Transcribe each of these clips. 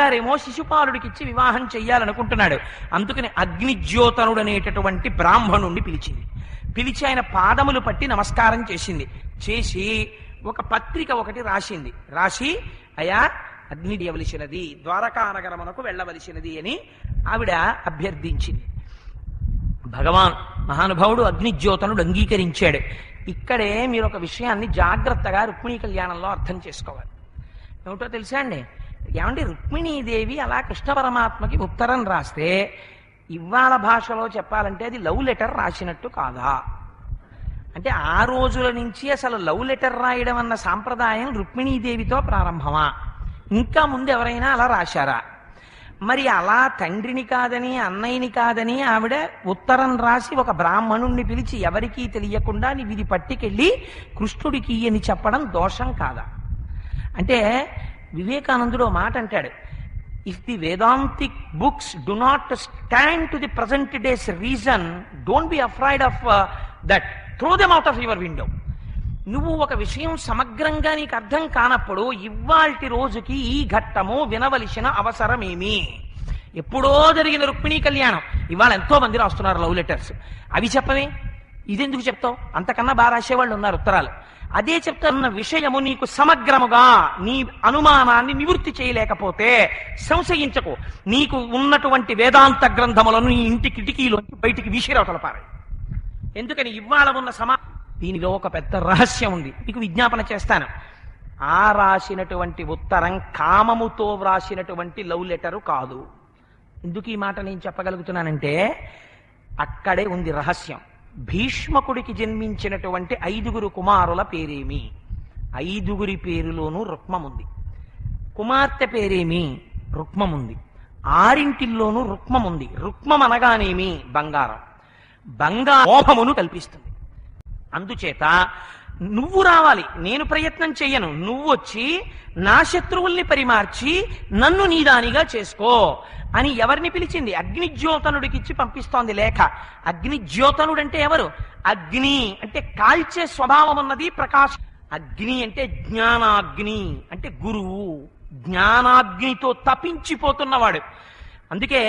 తండ్రిగారేమో శిశుపాలుడికిచ్చి వివాహం చెయ్యాలనుకుంటున్నాడు. అందుకని అగ్నిజ్యోతనుడు అనేటటువంటి బ్రాహ్మణుణ్ణి పిలిచింది. పిలిచి ఆయన పాదములు పట్టి నమస్కారం చేసింది. చేసి ఒక పత్రిక ఒకటి రాసింది. రాసి అయా అగ్ని ఇవ్వవలసినది ద్వారకా నగరమునకు వెళ్ళవలసినది అని ఆవిడ అభ్యర్థించింది. భగవాన్ మహానుభావుడు అగ్నిజ్యోతనుడు అంగీకరించాడు. ఇక్కడే మీరు ఒక విషయాన్ని జాగ్రత్తగా రుక్మిణీ కళ్యాణంలో అర్థం చేసుకోవాలి. ఏమిటో తెలుసా అండి? ఏమంటే రుక్మిణీదేవి అలా కృష్ణ పరమాత్మకి ఉత్తరం రాస్తే ఇవాళ భాషలో చెప్పాలంటే అది లవ్ లెటర్ రాసినట్టు కాదా? అంటే ఆ రోజుల నుంచి అసలు లవ్ లెటర్ రాయడం అన్న సాంప్రదాయం రుక్మిణీదేవితో ప్రారంభమా? ఇంకా ముందు ఎవరైనా అలా రాశారా? మరి అలా తండ్రిని కాదని అన్నయ్యని కాదని ఆవిడ ఉత్తరం రాసి ఒక బ్రాహ్మణుణ్ణి పిలిచి ఎవరికీ తెలియకుండా నీ ఇది పట్టుకెళ్ళి కృష్ణుడికి అని చెప్పడం దోషం కాదా? అంటే వివేకానందుడు మాట అంటాడు. If the Vedantic books do not stand to the present days reason don't be afraid of that throw them out of your window నువ్వు ఒక విషయం సమగ్రంగా నీకు అర్థం కానప్పుడు ఇవాల్టి రోజుకి ఈ ఘట్టము వినవలసిన అవసరమేమి? ఎప్పుడో జరిగిన రుక్మిణీ కళ్యాణం. ఇవాళ ఎంతో మంది రాస్తున్నారు లవ్ లెటర్స్. అవి చెప్పవే? ఇదెందుకు చెప్తావు? అంతకన్నా బాగా రాసేవాళ్ళు ఉన్నారు ఉత్తరాలు. అదే చెప్తున్న విషయము నీకు సమగ్రముగా నీ అనుమానాన్ని నివృత్తి చేయలేకపోతే సంశయించకు. నీకు ఉన్నటువంటి వేదాంత గ్రంథములను నీ ఇంటి కిటికీలోంచి బయటికి విసిరవతల పారాయి ఎందుకని ఇవాళ ఉన్న సమా దీనిలో ఒక పెద్ద రహస్యం ఉంది. మీకు విజ్ఞాపన చేస్తాను. ఆ రాసినటువంటి ఉత్తరం కామముతో వ్రాసినటువంటి లవ్ లెటరు కాదు. ఎందుకు ఈ మాట నేను చెప్పగలుగుతున్నానంటే అక్కడే ఉంది రహస్యం. భీష్మకుడికి జన్మించినటువంటి ఐదుగురు కుమారుల పేరేమి? ఐదుగురి పేరులోనూ రుక్మముంది. కుమార్తె పేరేమి? రుక్మముంది. ఆరింటిల్లోనూ రుక్మముంది. రుక్మం అనగానేమి? బంగారం. బంగారోభమును కల్పిస్తుంది. అందుచేత నువ్వు రావాలి నేను ప్రయత్నం చెయ్యను. నువ్వు వచ్చి నా శత్రువుల్ని పరిమార్చి నన్ను నీదానిగా చేసుకో అని ఎవరిని పిలిచింది? అగ్నిజ్యోతనుడికిచ్చి పంపిస్తోంది లేఖ. అగ్నిజ్యోతనుడు అంటే ఎవరు? అగ్ని అంటే కాల్చే స్వభావం ఉన్నది ప్రకాశ. అగ్ని అంటే జ్ఞానాగ్ని అంటే గురువు. జ్ఞానాగ్నితో తపించిపోతున్నవాడు. అందుకే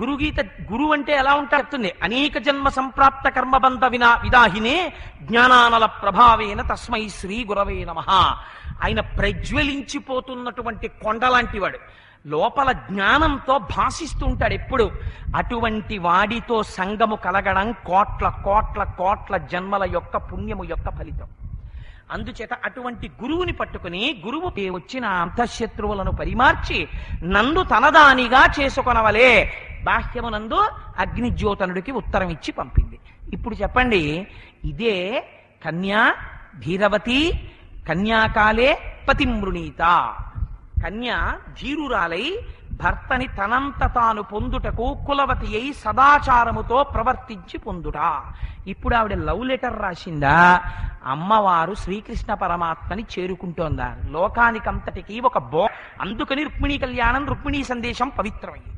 గురుగీత గురువు అంటే ఎలా ఉంటా చెప్తుంది అనేక జన్మ సంప్రాప్త కర్మబంధ వినా విదాహినే జ్ఞానానల ప్రభావేన తస్మై శ్రీ గురవే నమ. ఆయన ప్రజ్వలించిపోతున్నటువంటి కొండ వాడు లోపల జ్ఞానంతో భాషిస్తూ ఉంటాడు ఎప్పుడు. అటువంటి వాడితో సంగము కలగడం కోట్ల కోట్ల కోట్ల జన్మల యొక్క పుణ్యము యొక్క ఫలితం. అందుచేత అటువంటి గురువుని పట్టుకుని గురువు వచ్చిన అంతఃశత్రువులను పరిమార్చి నందు తనదానిగా చేసుకొనవలే. బాహ్యమునందు అగ్నిజ్యోతనుడికి ఉత్తరం ఇచ్చి పంపింది. ఇప్పుడు చెప్పండి ఇదే కన్యా ధీరవతి కన్యాకాలే పతిమృణీత. కన్య ధీరురాలై భర్తని తనంత తాను పొందుటకు కులవతి అయి సదాచారముతో ప్రవర్తించి పొందుట. ఇప్పుడు ఆవిడ లవ్ లెటర్ రాసిందా? అమ్మవారు శ్రీకృష్ణ పరమాత్మని చేరుకుంటోందా? లోకానికంతటికి ఒక బో అందుకని రుక్మిణీ కళ్యాణం రుక్మిణీ సందేశం పవిత్రమైంది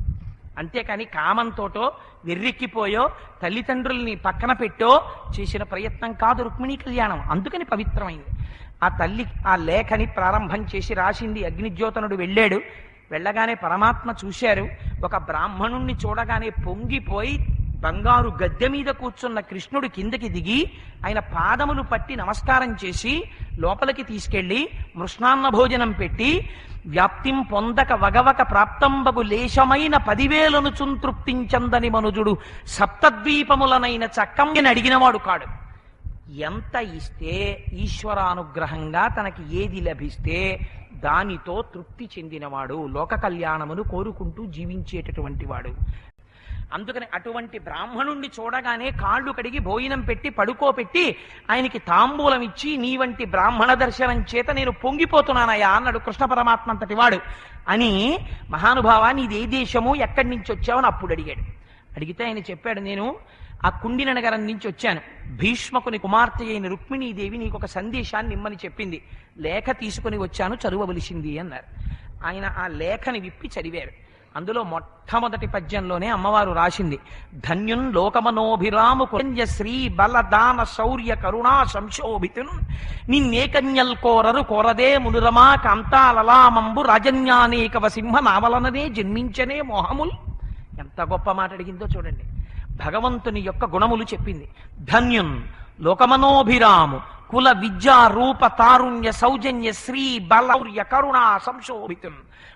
అంతేకాని కామంతోటో వెర్రెక్కిపోయో తల్లిదండ్రుల్ని పక్కన పెట్టో చేసిన ప్రయత్నం కాదు రుక్మిణీ కళ్యాణం. అందుకని పవిత్రమైంది ఆ తల్లి ఆ లేఖని ప్రారంభం చేసి రాసింది అగ్నిజ్యోతనుడు వెళ్ళాడు. వెళ్ళగానే పరమాత్మ చూశారు. ఒక బ్రాహ్మణుణ్ణి చూడగానే పొంగిపోయి బంగారు గద్దె మీద కూర్చున్న కృష్ణుడు కిందకి దిగి ఆయన పాదములు పట్టి నమస్కారం చేసి లోపలికి తీసుకెళ్ళి మృష్ణాన్న భోజనం పెట్టి వ్యాప్తిం పొందక వగవక ప్రాప్తంబగు లేశమైన పదివేలను చుంతృప్తించందని మనుజుడు సప్తద్వీపములనైన చక్కం అడిగినవాడు కాడు. ఎంత ఇస్తే ఈశ్వరానుగ్రహంగా తనకి ఏది లభిస్తే దానితో తృప్తి చెందినవాడు లోక కళ్యాణమును కోరుకుంటూ జీవించేటటువంటి వాడు. అందుకని అటువంటి బ్రాహ్మణుణ్ణి చూడగానే కాళ్ళు కడిగి భోజనం పెట్టి పడుకోపెట్టి ఆయనకి తాంబూలం ఇచ్చి నీ వంటి బ్రాహ్మణ దర్శనం చేత నేను పొంగిపోతున్నానయ్యా అన్నాడు కృష్ణ పరమాత్మంతటి వాడు. అని మహానుభావా నీది ఏ దేశము ఎక్కడి నుంచి వచ్చావని అప్పుడు అడిగాడు. అడిగితే ఆయన చెప్పాడు నేను ఆ కుండినగరం నుంచి వచ్చాను. భీష్మకుని కుమార్తె అయిన రుక్మిణీదేవి నీకు ఒక సందేశాన్ని ఇమ్మని చెప్పింది. లేఖ తీసుకుని వచ్చాను చదువవలసింది అన్నారు. ఆయన ఆ లేఖని విప్పి చదివారు. అందులో మొట్టమొదటి పద్యంలోనే అమ్మవారు రాసింది. ధన్యున్ లోకమనోభిరాము కురంజ శ్రీ బల దాన శౌర్య కరుణా సంశోభితున్. నిన్నేకన్యల్ కోరరు కోరదే మునురమా కాంతాలలామంబు రాజన్యానేకవ సింహ నావలననే జన్మించనే మోహముల్. ఎంత గొప్ప మాట అడిగిందో చూడండి. భగవంతుని యొక్క గుణములు చెప్పింది. ధన్యున్ లోకమనోభిరాము కుల విద్యా రూప తారుణ్య సౌజన్య శ్రీ బలౌర్య కరుణ సంశోభితం.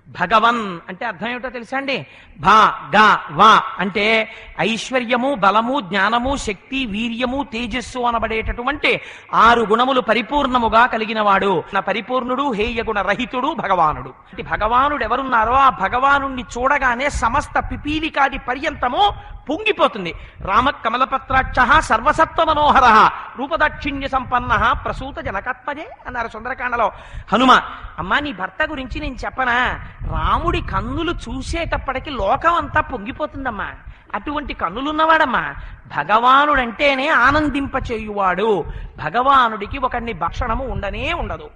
భగవన్ అంటే అర్థం ఏమిటో తెలుసా అండి? భా గా వా అంటే ఐశ్వర్యము బలము జ్ఞానము శక్తి వీర్యము తేజస్సు అనబడేటటువంటి ఆరు గుణములు పరిపూర్ణముగా కలిగినవాడు. నా పరిపూర్ణుడు హేయ గుణ రహితుడు భగవానుడు. అంటే భగవానుడు ఎవరున్నారో ఆ భగవానుణ్ణి చూడగానే సమస్త పిపీలికాది పర్యంతము పొంగిపోతుంది. రామ కమలపత్రాక్ష సర్వసత్వ మనోహర రూపదాక్షిణ్య సంపన్న ప్రసూత జనకాత్మజే అన్నారు సుందరకాండలో. హనుమ అమ్మా నీ భర్త గురించి నేను చెప్పనా? రాముడి కన్నులు చూసేటప్పటికి లోకం అంతా పొంగిపోతుందమ్మా. అటువంటి కన్నులున్నవాడమ్మా. భగవానుడంటేనే ఆనందింపచేయువాడు. భగవానుడికి ఒకరిని భక్షణము ఉండనే ఉండదు.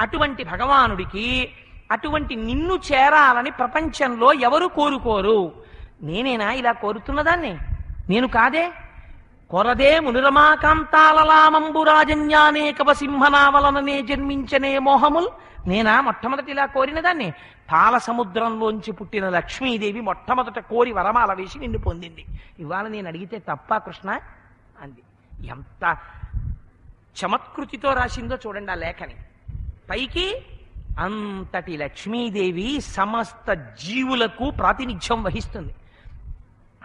అటువంటి భగవానుడికి అటువంటి నిన్ను చేరాలని ప్రపంచంలో ఎవరు కోరుకోరు? నేనేనా ఇలా కోరుతున్నదాన్ని నేను కాదే? కొరదే మునిరమాకాంతాలలామంబురాజన్యానేకవ సింహనావలననే జన్మించనే మోహముల్ నేనా మొట్టమొదటి ఇలా కోరినదాన్ని? పాల సముద్రంలోంచి పుట్టిన లక్ష్మీదేవి మొట్టమొదట కోరి వరమాల వేసి నిన్ను పొందింది. ఇవాళ నేను అడిగితే తప్ప కృష్ణ? అంది. ఎంత చమత్కృతితో రాసిందో చూడండి ఆ లేఖని. పైకి అంతటి లక్ష్మీదేవి సమస్త జీవులకు ప్రాతినిధ్యం వహిస్తుంది.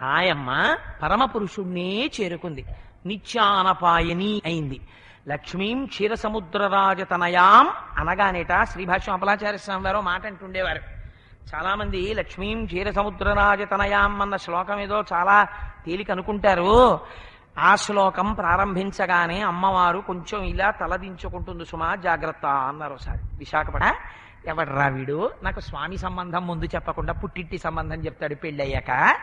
ఆయమ్మ పరమపురుషుణ్ణే చేరుకుంది. నిత్యానపాయని అయింది. లక్ష్మీం క్షీరసముద్రరాజతనయాం అనగానేట శ్రీభాష్యం అపలాచార్య స్వామి వారు మాట అంటుండేవారు. చాలా మంది లక్ష్మీం క్షీరసముద్రరాజతనయాం అన్న శ్లోకం ఏదో చాలా తేలిక అనుకుంటారు ఆ శ్లోకం ప్రారంభించగానే అమ్మవారు కొంచెం ఇలా తలదించుకుంటుంది. సుమా జాగ్రత్త అన్నారు ఒకసారి. విశాఖపట ఎవడ్రా వీడు? నాకు స్వామి సంబంధం ముందు చెప్పకుండా పుట్టింటి సంబంధం చెప్తాడు పెళ్ళయ్యాక.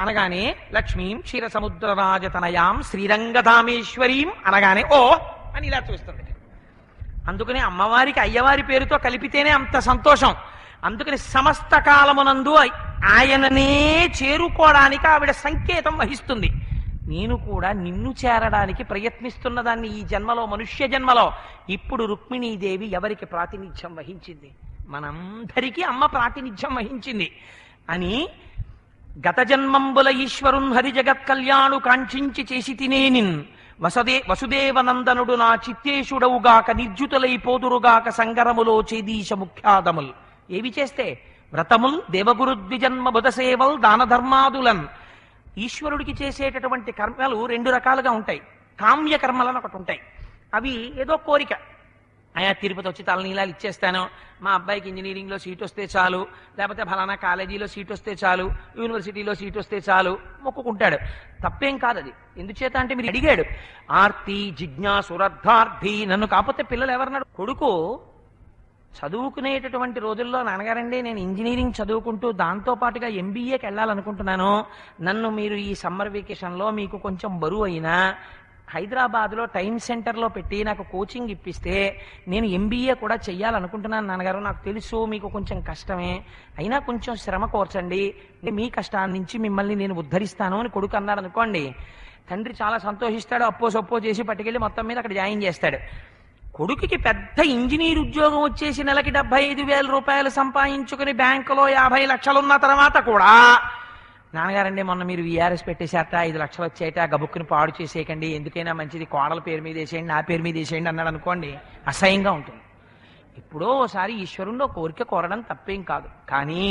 అనగానే లక్ష్మీం క్షీరసముద్రరాజతనయాం శ్రీరంగధామేశ్వరీం అనగానే ఓ అని ఇలా చూస్తుంది. అందుకని అమ్మవారికి అయ్యవారి పేరుతో కలిపితేనే అంత సంతోషం. అందుకని సమస్త కాలమునందు ఆయననే చేరుకోవడానికి ఆవిడ సంకేతం వహిస్తుంది. నేను కూడా నిన్ను చేరడానికి ప్రయత్నిస్తున్న దాన్ని ఈ జన్మలో మనుష్య జన్మలో ఇప్పుడు రుక్మిణీదేవి ఎవరికి ప్రాతినిధ్యం వహించింది? మనందరికీ అమ్మ ప్రాతినిధ్యం వహించింది. అని గత జన్మంబుల ఈశ్వరున్ హరి జగత్ కళ్యాణు కాంక్షించి చేసి తినేనిన్ వసదే వసుదేవనందనుడు నా చిత్తేశుడవుగాక నిర్జుతులైపోదురుగాక సంగరములో చేదీశ ముఖ్యాదముల్. ఏవి చేస్తే? వ్రతముల్ దేవగురు ద్విజన్మ బుధసేవల్ దాన ధర్మాదులన్ ఈశ్వరుడికి చేసేటటువంటి కర్మలు రెండు రకాలుగా ఉంటాయి. కామ్య కర్మలను ఒకటి ఉంటాయి అవి ఏదో కోరిక. అయా తిరుపతి వచ్చి తలనీలాలు ఇచ్చేస్తాను. మా అబ్బాయికి ఇంజనీరింగ్లో సీట్ వస్తే చాలు లేకపోతే ఫలానా కాలేజీలో సీట్ వస్తే చాలు యూనివర్సిటీలో సీట్ వస్తే చాలు మొక్కుకుంటాడు. తప్పేం కాదు అది ఎందుచేత అంటే మీరు అడిగాడు ఆర్తి జిజ్ఞాసురర్థార్థి నన్ను కాకపోతే పిల్లలు ఎవరన్నాడు కొడుకు చదువుకునేటటువంటి రోజుల్లో నాన్నగారండి నేను ఇంజనీరింగ్ చదువుకుంటూ దాంతో పాటుగా ఎంబీఏకి వెళ్ళాలనుకుంటున్నాను. నన్ను మీరు ఈ సమ్మర్ వెకేషన్లో మీకు కొంచెం బరువు అయినా హైదరాబాద్లో టైమ్ సెంటర్లో పెట్టి నాకు కోచింగ్ ఇప్పిస్తే నేను ఎంబీఏ కూడా చెయ్యాలనుకుంటున్నాను నాన్నగారు. నాకు తెలుసు మీకు కొంచెం కష్టమే. అయినా కొంచెం శ్రమ కోర్చండి. మీ కష్టాన్ని నుంచి మిమ్మల్ని నేను ఉద్ధరిస్తాను అని కొడుకు అన్నారు అనుకోండి. తండ్రి చాలా సంతోషిస్తాడు. అప్పో సొప్పో చేసి పట్టుకెళ్ళి మొత్తం మీద అక్కడ జాయిన్ చేస్తాడు. కొడుకుకి పెద్ద ఇంజనీర్ ఉద్యోగం వచ్చేసి నెలకి డెబ్బై ఐదు వేల రూపాయలు సంపాదించుకుని బ్యాంకులో యాభై లక్షలున్న తర్వాత కూడా నాన్నగారండి మొన్న మీరు విఆర్ఎస్ పెట్టేశారట ఐదు లక్షలు వచ్చాయట గబుక్కుని పాడు చేసేయకండి ఎందుకైనా మంచిది కోడల పేరు మీద వేసేయండి నా పేరు మీద వేసేయండి అన్నాడు అనుకోండి అసహ్యంగా ఉంటుంది. ఎప్పుడో ఒకసారి ఈశ్వరుణ్ణి కోరిక కోరడం తప్పేం కాదు. కానీ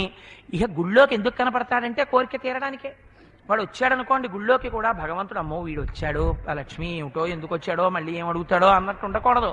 ఇక గుళ్ళోకి ఎందుకు కనపడతాడంటే కోరిక తీరడానికే. వాడు వచ్చాడు అనుకోండి గుళ్ళోకి కూడా భగవంతుడు అమ్మో వీడు వచ్చాడు లక్ష్మి ఏమిటో ఎందుకు వచ్చాడో మళ్ళీ ఏం అడుగుతాడో అన్నట్టు ఉండకూడదు.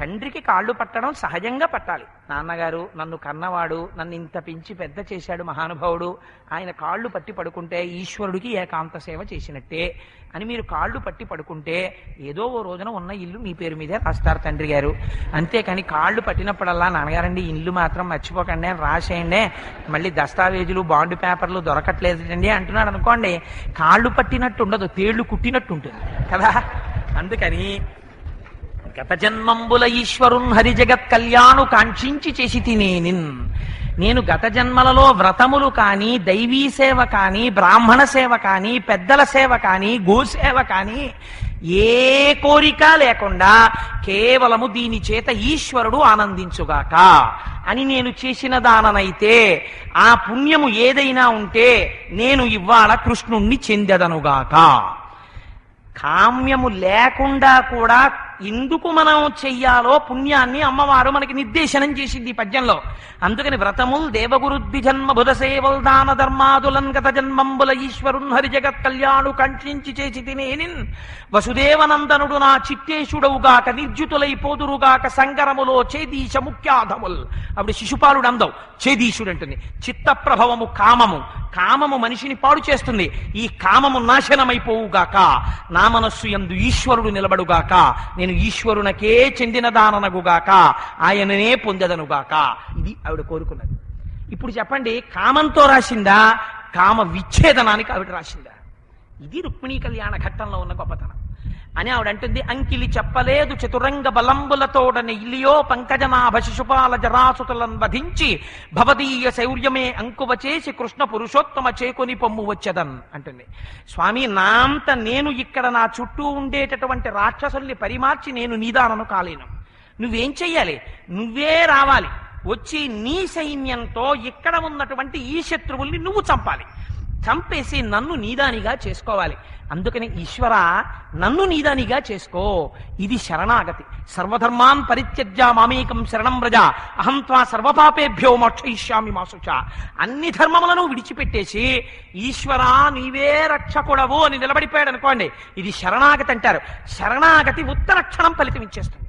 తండ్రికి కాళ్ళు పట్టడం సహజంగా పట్టాలి. నాన్నగారు నన్ను కన్నవాడు నన్ను ఇంత పెంచి పెద్ద చేశాడు మహానుభావుడు ఆయన కాళ్ళు పట్టి పడుకుంటే ఈశ్వరుడికి ఏకాంత సేవ చేసినట్టే. అని మీరు కాళ్ళు పట్టి పడుకుంటే ఏదో ఓ రోజున ఉన్న ఇల్లు మీ పేరు మీదే రాస్తారు తండ్రి గారు. అంతేకాని కాళ్ళు పట్టినప్పుడల్లా నాన్నగారండి ఇల్లు మాత్రం మర్చిపోకండి అని రాసేయండి. మళ్ళీ దస్తావేజులు బాండ్ పేపర్లు దొరకట్లేదండి అంటున్నాడు అనుకోండి. కాళ్ళు పట్టినట్టు ఉండదు తేళ్ళు కుట్టినట్టు ఉంటుంది కదా. అందుకని గత జన్మంబుల ఈశ్వరున్ హరి జగత్ కళ్యాణు కాంక్షించి చేసి తినేనిన్ నేను. గత జన్మలలో వ్రతములు కానీ దైవీ సేవ కానీ బ్రాహ్మణ సేవ కానీ పెద్దల సేవ కానీ గోసేవ కానీ ఏ కోరిక లేకుండా కేవలము దీని చేత ఈశ్వరుడు ఆనందించుగాక. అని నేను చేసిన దాననైతే ఆ పుణ్యము ఏదైనా ఉంటే నేను ఇవాళ కృష్ణుణ్ణి చెందెదనుగాక. కామ్యము లేకుండా కూడా ఎందుకు మనం చెయ్యాలో పుణ్యాన్ని అమ్మవారు మనకి నిర్దేశనం చేసింది ఈ పద్యంలో. అందుకని వ్రతముల్ దేవగురుద్ది జన్మ బుధ సేవల్ దాన ధర్మాదులన్ గత జన్మంబుల ఈశ్వరున్ హరి జగత్ కళ్యాణు కంక్షించి చేసి తినేనిన్. వసుదేవనందనుడు నా చిత్తేశుడవుగాక నిర్జుతులైపోదురుగాక సంగరములో చేదీశ ముఖ్యాధముల్. అప్పుడు శిశుపాలుడు అందం చేదీశుడు అంటుంది చిత్త ప్రభవము కామము. కామము మనిషిని పాడు చేస్తుంది. ఈ కామము నాశనమైపోవుగాక. నా మనస్సు ఎందు ఈశ్వరుడు నిలబడుగాక. నేను ఈశ్వరునకే చెందిన దాననగుగాక ఆయననే పొందదనుగాక. ఇది ఆవిడ కోరుకున్నది. ఇప్పుడు చెప్పండి కామంతో రాసిందా? కామ విచ్ఛేదనానికి ఆవిడ రాసిందా? ఇది రుక్మిణీ కళ్యాణ ఘట్టంలో ఉన్న గొప్పతనం. అని ఆవిడ అంటుంది అంకిలి చెప్పలేదు చతురంగ బలంబులతోడని ఇలియో పంకజనాభ శిశుపాల జరాసుతులను వధించి భవదీయ శౌర్యమే అంకువ చేసి కృష్ణ పురుషోత్తమ చేకొని పొమ్ము వచ్చదన్. అంటుంది. స్వామి నాంత నేను ఇక్కడ నా చుట్టూ ఉండేటటువంటి రాక్షసుల్ని పరిమార్చి నేను నీదానను కాలేను. నువ్వేం చెయ్యాలి? నువ్వే రావాలి. వచ్చి నీ సైన్యంతో ఇక్కడ ఉన్నటువంటి ఈ శత్రువుల్ని నువ్వు చంపాలి. చంపేసి నన్ను నీదానిగా చేసుకోవాలి. అందుకని ఈశ్వర నన్ను నీదానిగా చేసుకో. ఇది శరణాగతి. సర్వధర్మాన్ పరిత్యజ్య మామేకం శరణం వ్రజ. అహం త్వా సర్వపాపేభ్యో మోక్షయిష్యామి మాసుచ. అన్ని ధర్మములను విడిచిపెట్టేసి ఈశ్వరా నీవే రక్షకుడవు అని నిలబడిపోయాడు అనుకోండి ఇది శరణాగతి అంటారు. శరణాగతి ఉత్తరక్షణం ఫలితం ఇచ్చేస్తుంది.